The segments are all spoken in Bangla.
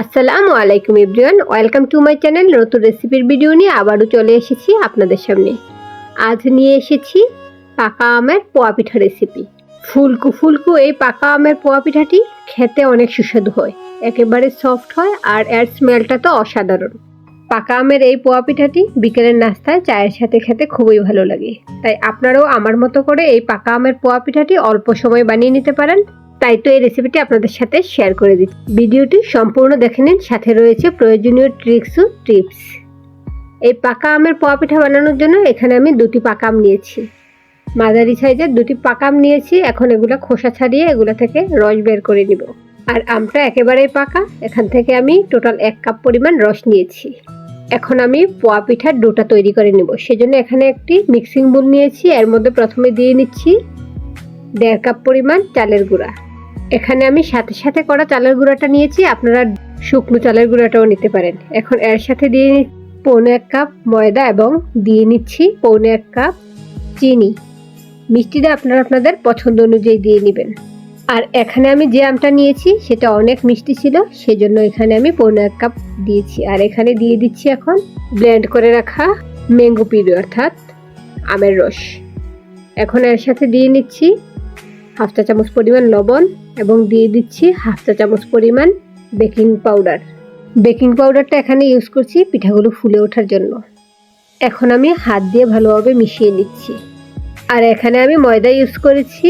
আসসালামু আলাইকুম everyone, welcome to my channel, নতুন রেসিপির ভিডিও নিয়ে আবারও চলে এসেছি আপনাদের সামনে। আজ নিয়ে এসেছি পাকা আমের পোয়া পিঠা রেসিপি ফুলকু ফুলকু, এই পাকা আমের পোয়া পিঠাটি খেতে অনেক সুস্বাদু হয়। একেবারে সফট হয় আর এর স্মেলটা তো অসাধারণ। পাকা আমের এই পোয়া পিঠাটি বিকেলের নাস্তায় চায়ের সাথে খেতে খুবই ভালো লাগে। তাই আপনারাও আমার মতো করে এই পাকা আমের পোয়া পিঠাটি অল্প সময় বানিয়ে নিতে পারেন। তাই তো এই রেসিপিটি আপনাদের সাথে শেয়ার করে দিচ্ছি। ভিডিওটি সম্পূর্ণ দেখে নিন, সাথে রয়েছে প্রয়োজনীয় ট্রিক্স ও টিপস এই পাকা আমের পোয়া পিঠা বানানোর জন্য এখানে আমি দুটি পাকা আম নিয়েছি। মাঝারি সাইজের দুটি পাকা আম নিয়েছি, এখন এগুলো খোসা ছাড়িয়ে এগুলো থেকে রস বের করে নিব। আর আমটা একেবারেই পাকা, এখান থেকে আমি টোটাল এক কাপ পরিমাণ রস নিয়েছি। এখন আমি পোয়া পিঠার ডোটা তৈরি করে নেব। সেজন্য এখানে একটি মিক্সিং বোল নিয়েছি, এর মধ্যে প্রথমে দিয়ে নিচ্ছি দেড় কাপ পরিমাণ চালের গুঁড়া। এখানে আমি সাথে সাথে করা চালের গুঁড়াটা নিয়েছি, আপনারা শুকনো চালের গুঁড়াটাও নিতে পারেন। এখন এর সাথে দিয়ে পৌনে এক কাপ ময়দা এবং দিয়ে নিচ্ছি পৌনে এক কাপ চিনি। মিষ্টিটা আপনারা আপনাদের পছন্দ অনুযায়ী দিয়ে নেবেন। আর এখানে আমি যে আমটা নিয়েছি, সেটা অনেক মিষ্টি ছিল, সেজন্য এখানে আমি পৌনে এক কাপ দিয়েছি। আর এখানে দিয়ে দিচ্ছি এখন ব্লেন্ড করে রাখা ম্যাঙ্গো পিউরি অর্থাৎ আমের রস। এখন এর সাথে দিয়ে নিচ্ছি হাফ চা চামচ পরিমাণ লবণ এবং দিয়ে দিচ্ছি হাফ চা চামচ পরিমাণ বেকিং পাউডার। বেকিং পাউডারটা এখানে ইউজ করছি পিঠাগুলো ফুলে ওঠার জন্য। এখন আমি হাত দিয়ে ভালোভাবে মিশিয়ে নিচ্ছি। আর এখানে আমি ময়দা ইউজ করেছি,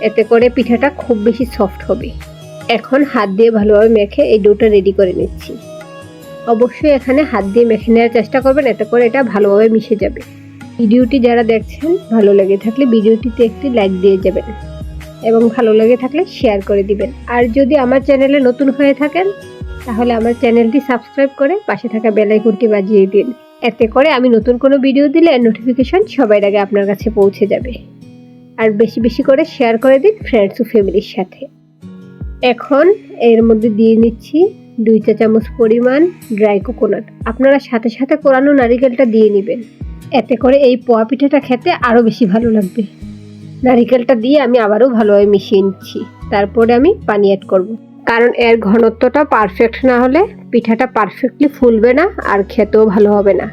এতে করে পিঠাটা খুব বেশি সফট হবে। এখন হাত দিয়ে ভালোভাবে মেখে এই ডোটা রেডি করে নিচ্ছি। অবশ্যই এখানে হাত দিয়ে মেখে নেওয়ার চেষ্টা করবেন, এতে করে এটা ভালোভাবে মিশে যাবে। ভিডিওটি যারা দেখছেন, ভালো লেগে থাকলে ভিডিওটিতে একটি লাইক দিয়ে যাবেন। এবং ভালো লেগে থাকলে শেয়ার করে দিবেন। আর যদি আমার চ্যানেলে নতুন হয়ে থাকেন, তাহলে আমার চ্যানেলটি সাবস্ক্রাইব করে পাশে থাকা বেল আইকনটি বাজিয়ে দিন। এতে করে আমি নতুন কোনো ভিডিও দিলে নোটিফিকেশন সবার আগে আপনার কাছে পৌঁছে যাবে। আর বেশি বেশি করে শেয়ার করে দিন ফ্রেন্ডস ও ফ্যামিলির সাথে। এখন এর মধ্যে দিয়ে নিচ্ছি দুই চা চামচ পরিমাণ ড্রাই কোকোনাট আপনারা সাথে সাথে কোরানো নারিকেলটা দিয়ে নেবেন। এতে করে এই পোয়া পিঠাটা খেতে আরও বেশি ভালো লাগবে। নারিকেলটা দিয়ে আমি আবারও ভালোভাবে মিশিয়ে নিচ্ছি। তারপরে আমি পানি অ্যাড করব। কারণ এর ঘনত্বটা পারফেক্ট না হলে পিঠাটা পারফেক্টলি ফুলবে না আর খেতেও ভালো হবে না।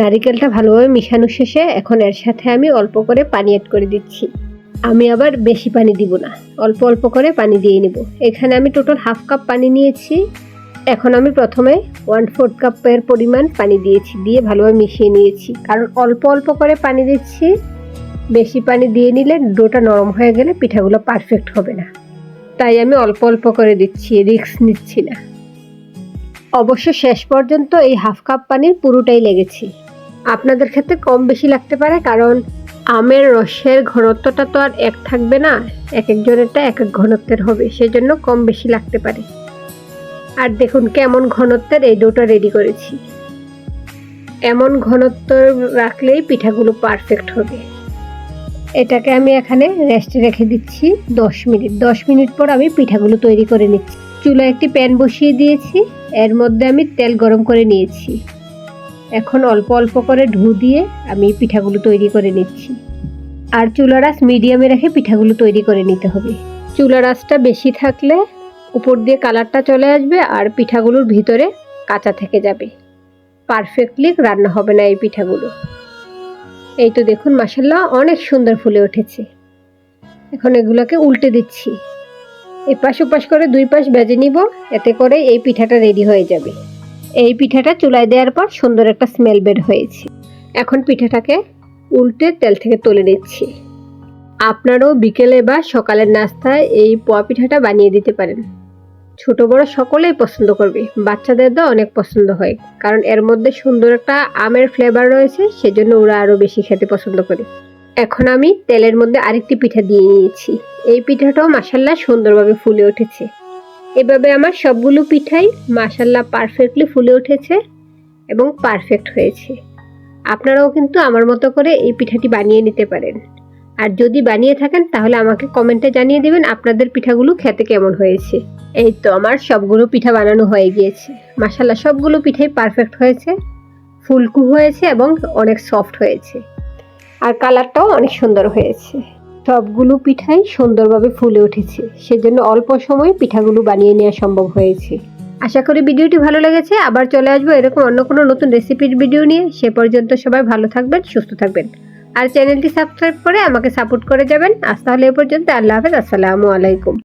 নারিকেলটা ভালোভাবে মিশানো শেষে এখন এর সাথে আমি অল্প করে পানি অ্যাড করে দিচ্ছি। আমি আবার বেশি পানি দিব না, অল্প অল্প করে পানি দিয়ে নিব। এখানে আমি টোটাল হাফ কাপ পানি নিয়েছি। এখন আমি প্রথমে ওয়ান ফোর্থ কাপের পরিমাণ পানি দিয়েছি, দিয়ে ভালোভাবে মিশিয়ে নিয়েছি। কারণ অল্প অল্প করে পানি দিচ্ছি বেশি পানি দিয়ে নিলে ডোটা নরম হয়ে গেলে পিঠাগুলো পারফেক্ট হবে না। তাই আমি অল্প অল্প করে দিচ্ছি রিস্ক নিচ্ছি না। অবশ্য শেষ পর্যন্ত এই হাফ কাপ পানির পুরোটাই লেগেছি। আপনাদের ক্ষেত্রে কম বেশি লাগতে পারে কারণ আমের রসের ঘনত্বটা তো আর এক থাকবে না, এক একজনেরটা এক এক ঘনত্বের হবে, সেজন্য কম বেশি লাগতে পারে। আর দেখুন কেমন ঘনত্বের এই ডোটা রেডি করেছি। এমন ঘনত্ব রাখলেই পিঠাগুলো পারফেক্ট হবে। এটাকে আমি এখানে রেস্টে রেখে দিচ্ছি দশ মিনিট। দশ মিনিট পর আমি পিঠাগুলো তৈরি করে নিচ্ছি। চুলায় একটি প্যান বসিয়ে দিয়েছি। এর মধ্যে আমি তেল গরম করে নিয়েছি। এখন অল্প অল্প করে ঢু দিয়ে আমি পিঠাগুলো তৈরি করে নিচ্ছি। আর চুলার আঁচ মিডিয়ামে রেখে পিঠাগুলো তৈরি করে নিতে হবে। চুলার আঁচটা বেশি থাকলে উপর দিয়ে কালারটা চলে আসবে আর পিঠাগুলোর ভিতরে কাঁচা থেকে যাবে। পারফেক্টলি রান্না হবে না এই পিঠাগুলো। এই তো দেখুন মাসাল্লাহ অনেক সুন্দর ফুলে উঠেছে। এখন এগুলোকে উল্টে দিচ্ছি। এপাশ ওপাশ করে দুই পাশ বেজে নিব, এতে করে এই পিঠাটা রেডি হয়ে যাবে। এই পিঠাটা চুলায় দেওয়ার পর সুন্দর একটা স্মেল বের হয়েছে। এখন পিঠাটাকে উল্টে তেল থেকে তুলে নিচ্ছি। আপনারাও বিকেলে বা সকালের নাস্তায় এই পোয়া পিঠাটা বানিয়ে দিতে পারেন। ছোট বড় সকলেই পছন্দ করবে। বাচ্চাদের তো অনেক পছন্দ হয়। কারণ এর মধ্যে সুন্দর একটা আমের ফ্লেভার রয়েছে, সেজন্য ওরা আরও বেশি খেতে পছন্দ করে। এখন আমি তেলের মধ্যে আরেকটি পিঠা দিয়ে নিয়েছি। এই পিঠাটাও মাসাল্লাহ সুন্দরভাবে ফুলে উঠেছে। এভাবে আমার সবগুলো পিঠাই মাসাল্লাহ পারফেক্টলি ফুলে উঠেছে এবং পারফেক্ট হয়েছে। আপনারাও কিন্তু আমার মতো করে এই পিঠাটি বানিয়ে নিতে পারেন। আর যদি বানিয়ে থাকেন, তাহলে আমাকে কমেন্টে জানিয়ে দেবেন আপনাদের পিঠাগুলো খেতে কেমন হয়েছে। এই তো আমার সবগুলো পিঠা বানানো হয়ে গিয়েছে। মাসাল্লাহ সবগুলো পিঠাই পারফেক্ট হয়েছে। ফুলকু হয়েছে এবং অনেক সফট হয়েছে। আর কালারটাও অনেক সুন্দর হয়েছে। সবগুলো পিঠাই সুন্দরভাবে ফুলে উঠেছে। সেজন্য অল্প সময়ে পিঠাগুলো বানিয়ে নেওয়া সম্ভব হয়েছে। আশা করি ভিডিওটি ভালো লেগেছে। আবার চলে আসব এরকম অন্য কোনো নতুন রেসিপির ভিডিও নিয়ে। সে পর্যন্ত সবাই ভালো থাকবেন, সুস্থ থাকবেন। আর চ্যানেলটি সাবস্ক্রাইব করে আমাকে সাপোর্ট করে যাবেন। আজ তাহলে এ পর্যন্ত। আল্লাহ হাফেজ। আসসালামু আলাইকুম।